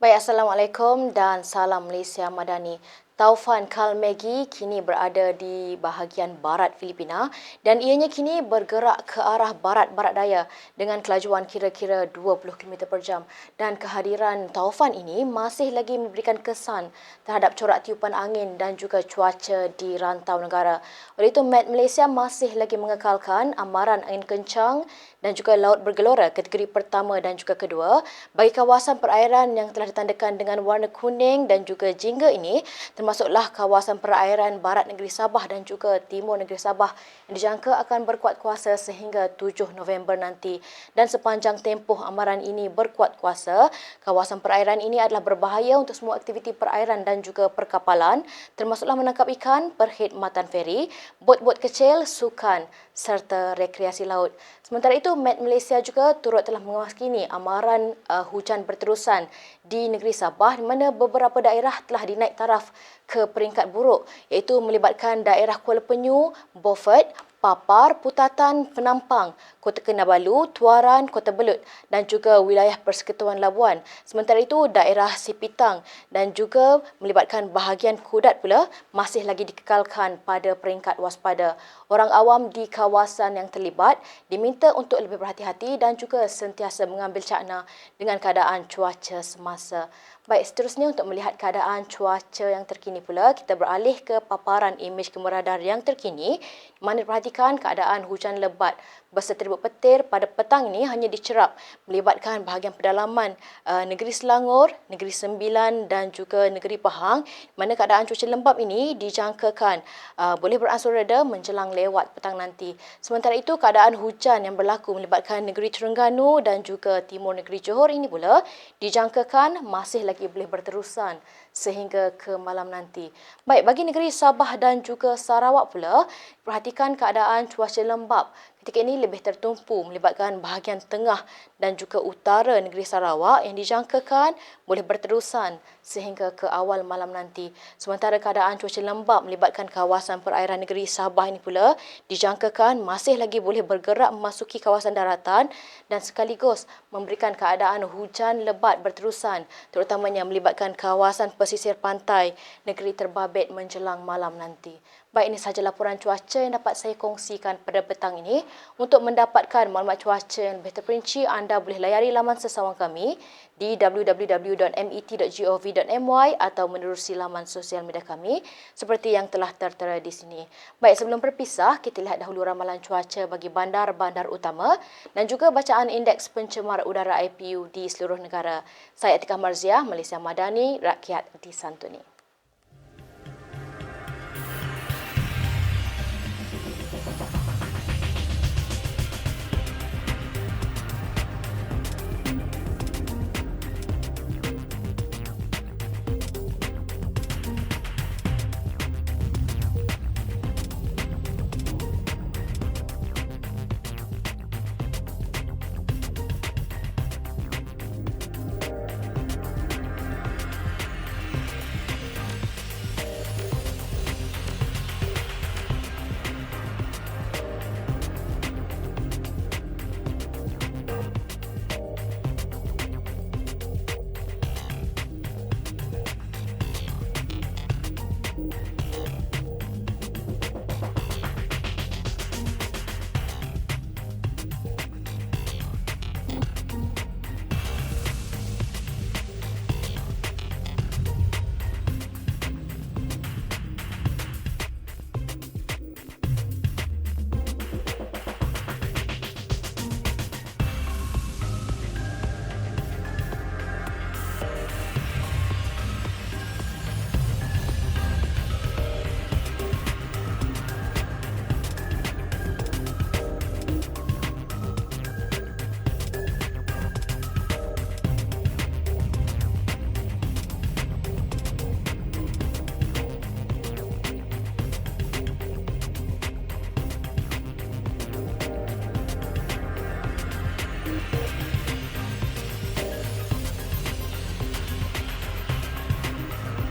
Baik, Assalamualaikum dan salam Malaysia Madani. Taufan Kalmegi kini berada di bahagian barat Filipina dan ianya kini bergerak ke arah barat-barat daya dengan kelajuan kira-kira 20 km per jam. Dan kehadiran Taufan ini masih lagi memberikan kesan terhadap corak tiupan angin dan juga cuaca di rantau negara. Oleh itu, Met Malaysia masih lagi mengekalkan amaran angin kencang dan juga laut bergelora kategori pertama dan juga kedua bagi kawasan perairan yang telah ditandakan dengan warna kuning dan juga jingga ini termasuklah kawasan perairan barat negeri Sabah dan juga timur negeri Sabah yang dijangka akan berkuat kuasa sehingga 7 November nanti. Dan sepanjang tempoh amaran ini berkuat kuasa kawasan perairan ini adalah berbahaya untuk semua aktiviti perairan dan juga perkapalan termasuklah menangkap ikan perkhidmatan feri bot-bot kecil sukan serta rekreasi laut. Sementara itu Met Malaysia juga turut telah mengawaskini amaran uh, hujan berterusan di negeri Sabah di mana beberapa daerah telah dinaik taraf ke peringkat buruk iaitu melibatkan daerah Kuala Penyu, Beaufort, Papar, Putatan, Penampang, Kota Kinabalu, Tuaran, Kota Belut dan juga wilayah Persekutuan Labuan. Sementara itu, daerah Sipitang dan juga melibatkan bahagian Kudat pula masih lagi dikekalkan pada peringkat waspada. Orang awam di kawasan yang terlibat diminta untuk lebih berhati-hati dan juga sentiasa mengambil cakna dengan keadaan cuaca semasa. Baik, seterusnya untuk melihat keadaan cuaca yang terkini pula, kita beralih ke paparan imej kemuradar yang terkini mana diperhatikan keadaan hujan lebat berserta ribut petir pada petang ini hanya dicerap melibatkan bahagian pedalaman uh, negeri Selangor, negeri Sembilan dan juga negeri Pahang mana keadaan cuaca lembap ini dijangkakan uh, boleh beransur reda menjelang lewat petang nanti. Sementara itu keadaan hujan yang berlaku melibatkan negeri Terengganu dan juga timur negeri Johor ini pula dijangkakan masih lagi boleh berterusan sehingga ke malam nanti. Baik, bagi negeri Sabah dan juga Sarawak pula, perhatikan keadaan cuaca lembap Ketika ini lebih tertumpu melibatkan bahagian tengah dan juga utara negeri Sarawak yang dijangkakan boleh berterusan sehingga ke awal malam nanti. Sementara keadaan cuaca lembap melibatkan kawasan perairan negeri Sabah ini pula dijangkakan masih lagi boleh bergerak memasuki kawasan daratan dan sekaligus memberikan keadaan hujan lebat berterusan terutamanya melibatkan kawasan pesisir pantai negeri Terbabit menjelang malam nanti. Baik, ini sahaja laporan cuaca yang dapat saya kongsikan pada petang ini. Untuk mendapatkan maklumat cuaca yang lebih terperinci, anda boleh layari laman sesawang kami di www.met.gov.my atau menerusi laman sosial media kami seperti yang telah tertera di sini. Baik, sebelum berpisah, kita lihat dahulu ramalan cuaca bagi bandar-bandar utama dan juga bacaan indeks pencemar udara IPU di seluruh negara. Saya Atika Marziah, Malaysia Madani, Rakyat Disantuni.